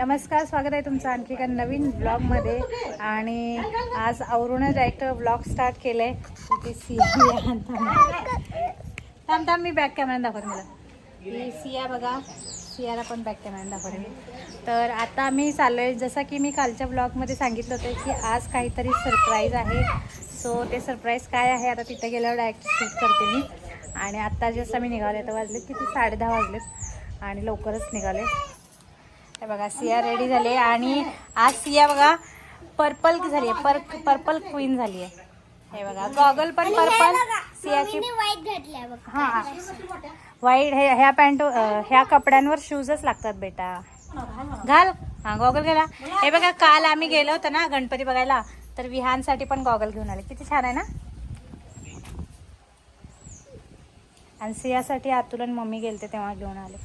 नमस्कार स्वागत आहे तुमचं आणखी एका नवीन ब्लॉगमध्ये आणि आज आवरूनच डायरेक्टर ब्लॉग स्टार्ट केलं आहे तिथे सिया थांब थांब मी बॅक कॅमेरा दाखवते मला ही सिया बघा सियाला पण बॅक कॅमेरा दाखवते तर आता मी चाललो आहे जसं की मी कालच्या ब्लॉगमध्ये सांगितलं होतं की आज काहीतरी सरप्राईज आहे. सो ते सरप्राईज काय आहे आता तिथे गेल्यावर डायरेक्ट शूट करते मी. आणि आत्ता जसं मी निघाले तर वाजले किती? साडे दहा वाजलेत. आणि लवकरच निघाले हे बघा सिया रेडी झाली आणि आज सिया बघा पर्पल झाली आहे. पर पर्पल क्वीन झाली आहे. हे बघा गॉगल पण पर्पल सियाची हा. वाईट हे ह्या पॅन्ट ह्या कपड्यांवर शूजच लागतात बेटा. घाल. हा गॉगल गेला हे बघा काल आम्ही गेलो होतो ना गणपती बघायला तर विहानसाठी पण गॉगल घेऊन आले. किती छान आहे ना? आणि सियासाठी अतुल आणि मम्मी गेलते तेव्हा घेऊन आले.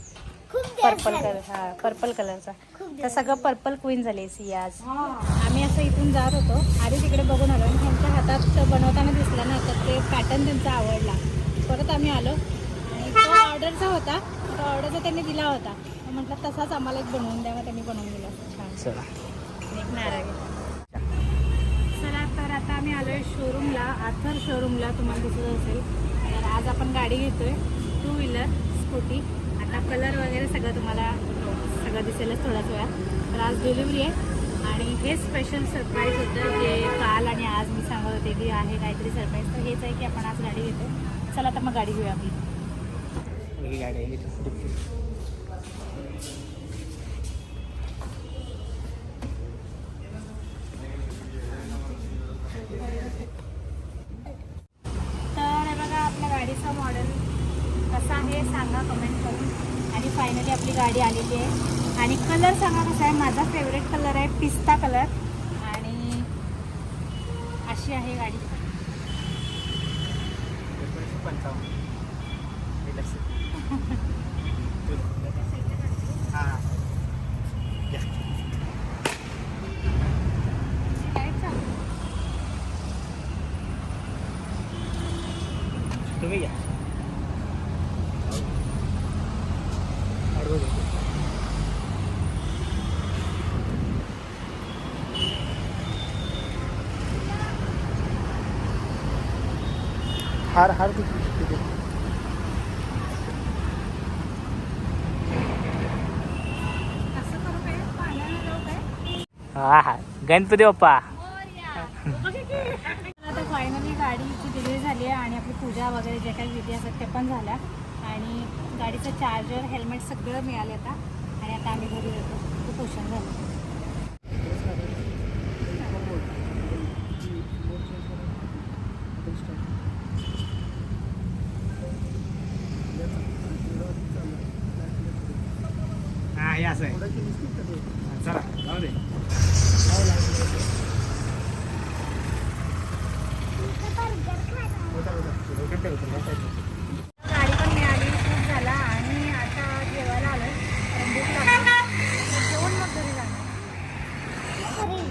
पर्पल कलर हा पर्पल कलरचा तर सगळं पर्पल क्वीन झाली सिया आज. आम्ही असं इथून जात होतो. आधी तिकडे बघून आलो आणि त्यांच्या हातात बनवताना दिसला ना तर ते पॅटर्न त्यांचा आवडला. परत आम्ही आलो. आणि तो ऑर्डरचा होता. तो ऑर्डरचा त्यांनी दिला होता. म्हटलं तसाच आम्हाला एक बनवून द्या. मग त्यांनी बनवून दिला. छान. एक नारळ. चला तर आता आम्ही आलोय शोरूमला आथर शोरूमला तुम्हाला दिसत असेल. तर आज आपण गाडी घेतोय. टू व्हीलर स्कूटी आता कलर वगैरे सगळं तुम्हाला सगळं दिसेलच थोड्याच वेळात. तर आज डिलिव्हरी आहे. आणि हे स्पेशल सरप्राईज होतं जे काल आणि आज मी सांगत होते की आहे काहीतरी सरप्राईज तर हेच आहे की आपण आज गाडी घेतो चला तर मग गाडी घेऊया आपली. तर फायनली आपली गाडी आलेली आहे. आणि कलर सांगा कसा आहे? माझा फेवरेट कलर आहे पिस्ता कलर आणि अशी आहे गाडी? तुम्ही घ्या हार हार किती? हा हा. गणपती बाप्पा. आता फायनली गाडीची डिलिव्हरी झाली आहे आणि आपली पूजा वगैरे जे काही विधी असतात ते पण झाल्या. आणि गाडीचं चार्जर हेल्मेट सगळं मिळालं आता. आणि आता आम्ही घरी येतो. खूप उशीर झालं. हा हे असं आहे हा, चला जाऊ दे गाडी पण मिळाली खूप झाला आणि आता जेवायला आलो कारण भूक लागली जेवण मग घरी जाणार खरी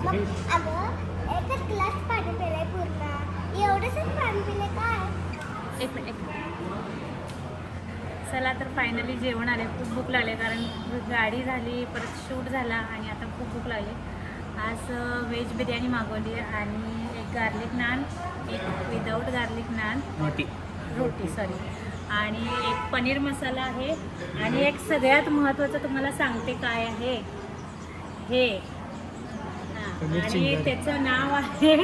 मग अगं एकच ग्लास पाणी पिलंय पूर्ण एवढंच पाणी पिलंय काय एक मिनिट एक मिनिट चला तर फायनली जेवण आले. खूप भूक लागले कारण गाडी झाली परत शूट झाला आणि आता खूप भूक लागली. आज व्हेज बिर्याणी मागवली आणि एक गार्लिक नान एक विदाऊट गार्लिक नान मोठी रोटी सॉरी आणि एक पनीर मसाला आहे. आणि एक सगळ्यात महत्त्वाचं तुम्हाला सांगते काय आहे. हे. हां, आणि. त्याचं नाव आहे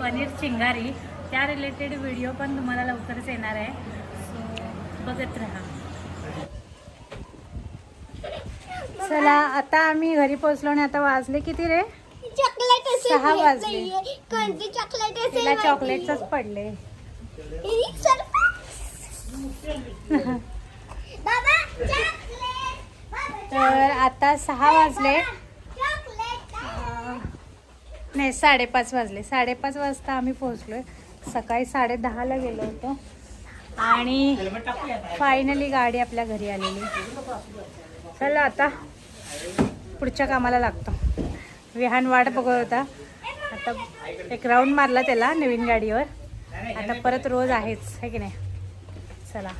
पनीर चिंगारी. त्या रिलेटेड व्हिडिओ पण तुम्हाला लवकरच येणार आहे. सो बघत राहा. चला आता आम्ही घरी पोहोचलो आणि आता वाजले किती रे? चॉकलेट सहा वाजले. कोणती चॉकलेट तिला चॉकलेटच पडले. नाहीये. surprise. बाबा चॉकलेट. बाबा, तर आता सहा वाजले. नाही साडेपाच वाजले. साडेपाच वाजता आम्ही पोहोचलोय. सकाळी साडे दहाला गेलो होतो. आणि फायनली गाडी आपल्या घरी आलेली. चला आता. पुढच्या कामाला लागतो. विहान वाट बघत होता. आता एक राऊंड मारला त्याला नवीन गाडीवर. आता परत रोज आहेच आहे की नाही? चला.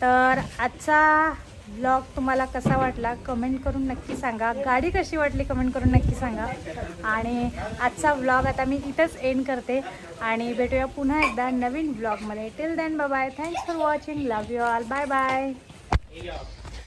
तर आजचा ब्लॉग तुम्हाला कसा वाटला कमेंट करून नक्की सांगा. गाडी कशी वाटली कमेंट करून नक्की सांगा. आणि आजचा ब्लॉग आता मी इथंच एंड करते. आणि भेटूया पुन्हा एकदा नवीन ब्लॉगमध्ये till then bye thanks for watching love you all bye bye